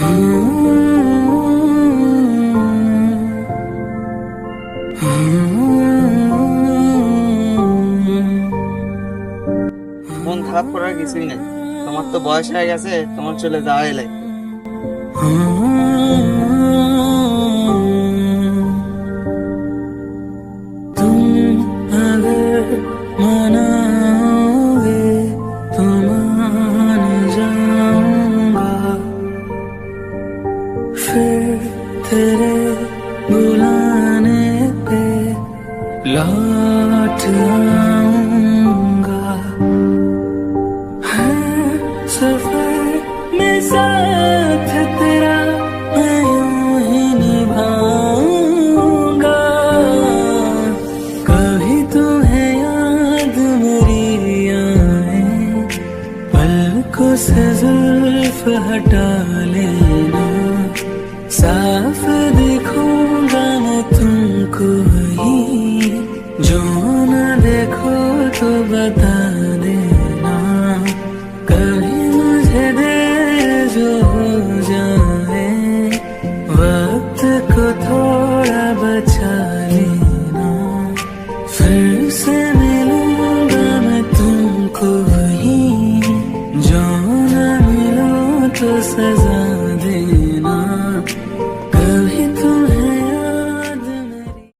মন খারাপ করার কিছুই নাই। তোমার তো বয়স হয়ে গেছে তোমার চলে যাওয়াই লাগবে तेरे बुलाने पे लौट आऊँगा। है सफ़र में साथ तेरा मैं यूँ ही निभाऊँगा। कभी तुम्हें याद मेरी आए पलकों से जुल्फ हटा लेना। साफ दिखूंगा मैं तुमको ही जो न देखो तो बता देना कभी मुझे देर जो हो जाए वक्त को थोड़ा बचा लेना फिर से मिलूंगा मैं तुमको ही जो न मिलो तो सजा Group.